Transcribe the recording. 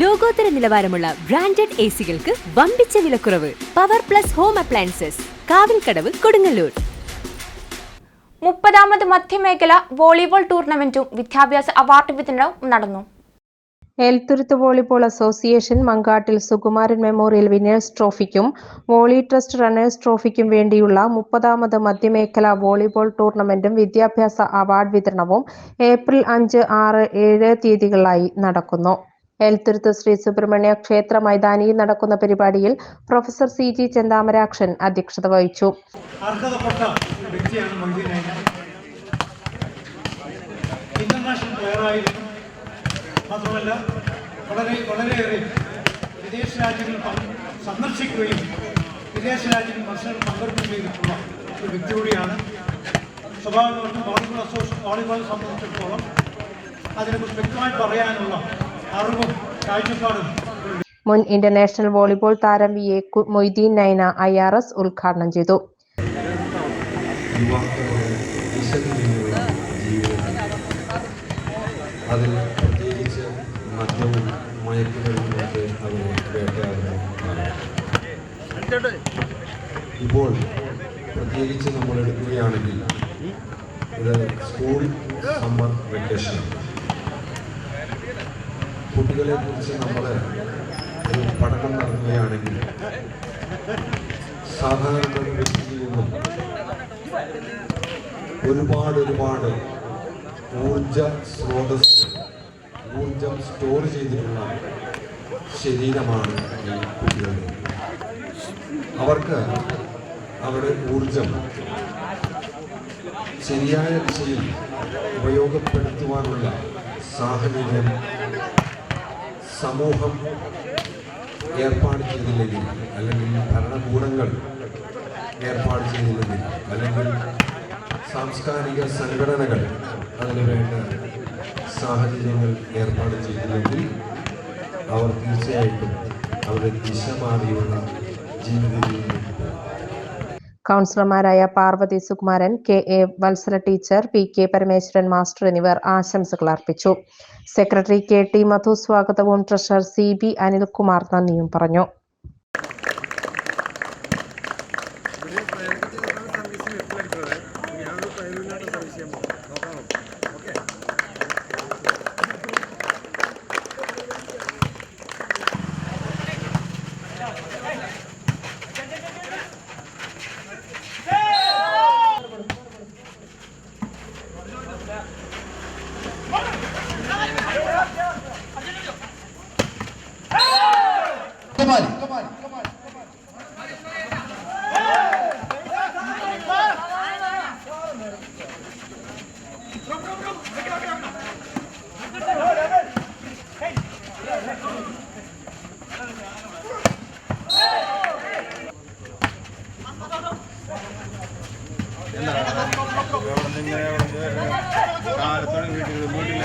ലോകോത്തര നിലവാരമുള്ള branded A സികൾക്ക് വമ്പിച്ച വിലക്കുറവ് power plus home appliances Kavilkadavu Kodungallur. മുപ്പതാമത് മധ്യമേഖല വോളിബോൾ ടൂർണമെന്റും വിദ്യാഭ്യാസ അവാർഡ് വിതരണവും നടന്നു. Elthuruth volleyball association Mankattil Sukumaran memorial winners ട്രോഫിക്കും volley trust runners ട്രോഫിക്കും വേണ്ടിയുള്ള മുപ്പതാമത് മധ്യമേഖല വോളിബോൾ ടൂർണമെന്റും വിദ്യാഭ്യാസ അവാർഡ് വിതരണവും ഏപ്രിൽ അഞ്ച് ആറ് ഏഴ് തീയതികളായി നടക്കുന്നു. എൽത്തുരുത്ത് ശ്രീ സുബ്രഹ്മണ്യ ക്ഷേത്ര മൈതാനിയിൽ നടക്കുന്ന പരിപാടിയിൽ പ്രൊഫസർ സി ജി ചെന്താമരാക്ഷൻ അധ്യക്ഷത വഹിച്ചു. ഇന്റർനാഷണൽ പ്ലെയറായിരുന്നു മാത്രമല്ല വളരെ വളരെയേറെ വിദേശ രാജ്യങ്ങൾ സന്ദർശിക്കുകയും വിദേശ രാജ്യങ്ങളിൽ മത്സരങ്ങൾ പങ്കെടുക്കുകയും ചെയ്തിട്ടുള്ള ഒരു വ്യക്തി കൂടിയാണ്. സ്വാഭാവികമായിട്ടും വോളിബോൾ അസോസിയേഷൻ വോളിബോൾ സംബന്ധിച്ചിടത്തോളം അതിനെക്കുറിച്ച് വ്യക്തമായി പറയാനുള്ള അറിവും കാഴ്ചപ്പാടും മുൻ ഇന്റർനാഷണൽ വോളിബോൾ താരം V A Moideen Naina I R S ഉദ്ഘാടനം ചെയ്തു. അതിൽ പ്രത്യേകിച്ച് മദ്യവും മയക്കുമരുന്നുമൊക്കെ ഇപ്പോൾ പ്രത്യേകിച്ച് നമ്മൾ എടുക്കുകയാണെങ്കിൽ ഇത് സ്കൂൾ സമ്മർ വെക്കേഷനാണ് കുട്ടികളെ കുറിച്ച് നമ്മൾ ഒരു പഠനം നടത്തുകയാണെങ്കിൽ സാധാരണ വ്യക്തിയിൽ നിന്നും ഒരുപാട് ഒരുപാട് ഊർജ സ്രോതസ് ഊർജം സ്റ്റോർ ചെയ്തിട്ടുള്ള ശരീരമാണ് ഈ കുട്ടികളുടെ അവർക്ക് അവരുടെ ഊർജം ശരിയായ ദിശയിൽ ഉപയോഗപ്പെടുത്തുവാനുള്ള സാഹചര്യം സമൂഹം ഏർപ്പാട് ചെയ്തില്ലെങ്കിൽ അല്ലെങ്കിൽ ഭരണകൂടങ്ങൾ ഏർപ്പാട് ചെയ്തില്ലെങ്കിൽ അല്ലെങ്കിൽ സാംസ്കാരിക സംഘടനകൾ അതിനുവേണ്ട സാഹചര്യങ്ങൾ ഏർപ്പാട് ചെയ്തില്ലെങ്കിൽ അവർ തീർച്ചയായിട്ടും അവരുടെ ദിശ മാറിയുള്ള ജീവിത പോകും. കൗൺസിലർമാരായ Parvathi Sukumaran K A Vatsala teacher P K Parameswaran master എന്നിവർ ആശംസകൾ അർപ്പിച്ചു. സെക്രട്ടറി കെ ടി മധു സ്വാഗതവും ട്രഷറർ സി ബി അനിൽകുമാർ നന്ദിയും പറഞ്ഞു. కుమారి മൂട്ടില്ല